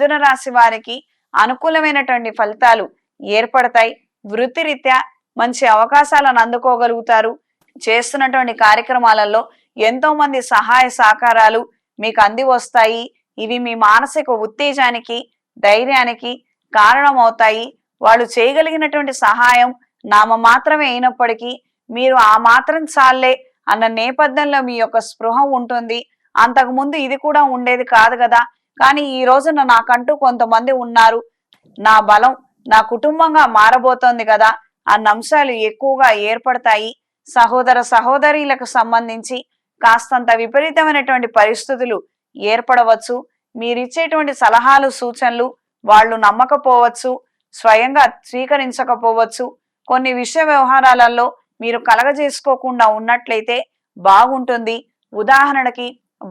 మిథున రాశి వారికి అనుకూలమైనటువంటి ఫలితాలు ఏర్పడతాయి. వృత్తిరీత్యా మంచి అవకాశాలను అందుకోగలుగుతారు. చేస్తున్నటువంటి కార్యక్రమాలలో ఎంతో మంది సహాయ సహకారాలు మీకు అంది వస్తాయి. ఇవి మీ మానసిక ఉత్తేజానికి ధైర్యానికి కారణమవుతాయి. వాళ్ళు చేయగలిగినటువంటి సహాయం నామ మాత్రమే అయినప్పటికీ మీరు ఆ మాత్రం చాలే అన్న నేపథ్యంలో మీ యొక్క స్పృహ ఉంటుంది. అంతకుముందు ఇది కూడా ఉండేది కాదు కదా. కానీ ఈ రోజున నాకంటూ కొంతమంది ఉన్నారు. నా బలం నా కుటుంబంగా మారబోతోంది కదా. అన్న అంశాలు ఎక్కువగా ఏర్పడతాయి. సహోదర సహోదరీలకు సంబంధించి కాస్తంత విపరీతమైనటువంటి పరిస్థితులు ఏర్పడవచ్చు. మీరిచ్చేటువంటి సలహాలు సూచనలు వాళ్ళు నమ్మకపోవచ్చు. స్వయంగా స్వీకరించకపోవచ్చు. కొన్ని విషయ వ్యవహారాలలో మీరు కలగజేసుకోకుండా ఉన్నట్లయితే బాగుంటుంది. ఉదాహరణకి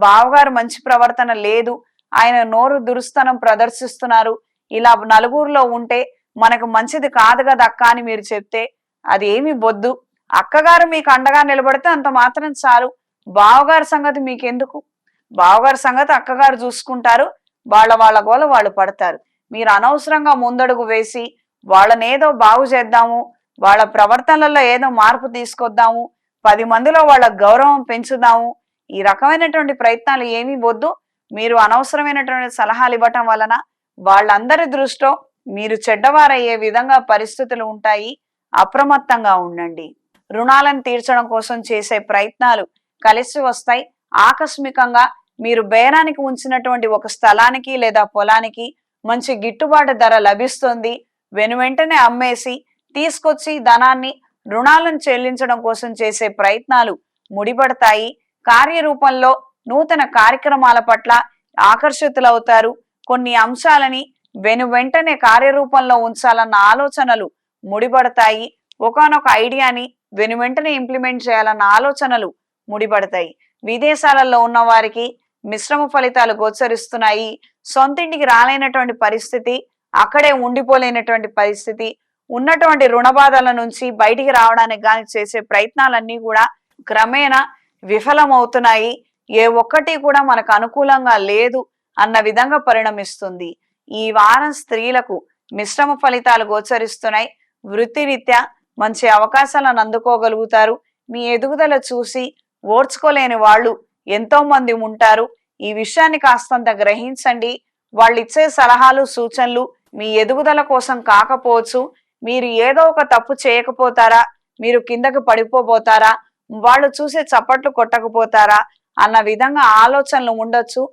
బావగారు మంచి ప్రవర్తన లేదు. ఆయన నోరు దురుస్తనం ప్రదర్శిస్తున్నారు. ఇలా నలుగురిలో ఉంటే మనకు మంచిది కాదు కదా అక్క అని మీరు చెప్తే అది ఏమి బొద్దు. అక్కగారు మీకు అండగా నిలబడితే అంత మాత్రం చాలు. బావగారి సంగతి మీకెందుకు? బావగారి సంగతి అక్కగారు చూసుకుంటారు. వాళ్ళ వాళ్ళ గోల వాళ్ళు పడతారు. మీరు అనవసరంగా ముందడుగు వేసి వాళ్ళనేదో బాగు చేద్దాము వాళ్ళ ప్రవర్తనలలో ఏదో మార్పు తీసుకొద్దాము పది మందిలో వాళ్ళ గౌరవం పెంచుదాము. ఈ రకమైనటువంటి ప్రయత్నాలు ఏమీ వద్దు మీరు అనవసరమైనటువంటి సలహాలు ఇవ్వటం వలన వాళ్ళందరి దృష్టిలో మీరు చెడ్డవారయ్యే విధంగా పరిస్థితులు ఉంటాయి. అప్రమత్తంగా ఉండండి. రుణాలను తీర్చడం కోసం చేసే ప్రయత్నాలు కలిసి వస్తాయి. ఆకస్మికంగా మీరు బేరానికి ఉంచినటువంటి ఒక స్థలానికి లేదా పొలానికి మంచి గిట్టుబాటు ధర లభిస్తుంది. వెను వెంటనే అమ్మేసి తీసుకొచ్చి ధనాన్ని రుణాలను చెల్లించడం కోసం చేసే ప్రయత్నాలు ముడిపడతాయి. కార్యరూపంలో నూతన కార్యక్రమాల పట్ల ఆకర్షితులవుతారు. కొన్ని అంశాలని వెను వెంటనే కార్యరూపంలో ఉంచాలన్న ఆలోచనలు ముడిపడతాయి. ఒకనొక ఐడియాని వెను వెంటనే ఇంప్లిమెంట్ చేయాలన్న ఆలోచనలు ముడిపడతాయి. విదేశాలలో ఉన్న వారికి మిశ్రమ ఫలితాలు గోచరిస్తున్నాయి. సొంతింటికి రాలేనటువంటి పరిస్థితి అక్కడే ఉండిపోలేనటువంటి పరిస్థితి ఉన్నటువంటి రుణబాధల నుంచి బయటికి రావడానికి కానీ చేసే ప్రయత్నాలన్నీ కూడా క్రమేణా విఫలమవుతున్నాయి. ఏ ఒక్కటి కూడా మనకు అనుకూలంగా లేదు అన్న విధంగా పరిణమిస్తుంది. ఈ వారం స్త్రీలకు మిశ్రమ ఫలితాలు గోచరిస్తున్నాయి. వృత్తిరీత్యా మంచి అవకాశాలను అందుకోగలుగుతారు. మీ ఎదుగుదల చూసి ఓర్చుకోలేని వాళ్ళు ఎంతో మంది ఉంటారు. ఈ విషయాన్ని కాస్తంత గ్రహించండి. వాళ్ళు ఇచ్చే సలహాలు సూచనలు మీ ఎదుగుదల కోసం కాకపోవచ్చు. మీరు ఏదో ఒక తప్పు చేయకపోతారా? మీరు కిందకి పడిపోబోతారా? వాళ్ళు చూసే చప్పట్లు కొట్టకపోతారా? అన్న విధంగా ఆలోచనలు ఉండొచ్చు.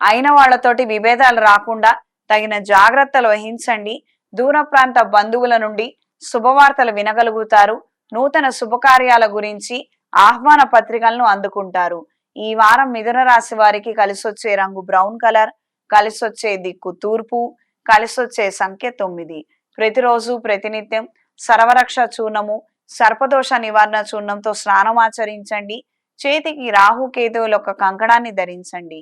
అయిన వాళ్ళతోటి విభేదాలు రాకుండా తగిన జాగ్రత్తలు వహించండి. దూర ప్రాంత బంధువుల నుండి శుభవార్తలు వినగలుగుతారు. నూతన శుభకార్యాల గురించి ఆహ్వాన పత్రికలను అందుకుంటారు. ఈ వారం మిథున రాశి వారికి కలిసొచ్చే రంగు బ్రౌన్ కలర్ కలిసొచ్చే దిక్కు తూర్పు కలిసొచ్చే సంఖ్య తొమ్మిది. ప్రతిరోజు ప్రతినిత్యం సర్వరక్ష చూర్ణము సర్పదోష నివారణ చూర్ణంతో స్నానం ఆచరించండి. చేతికి రాహు కేతువుల ఒక కంకణాన్ని ధరించండి.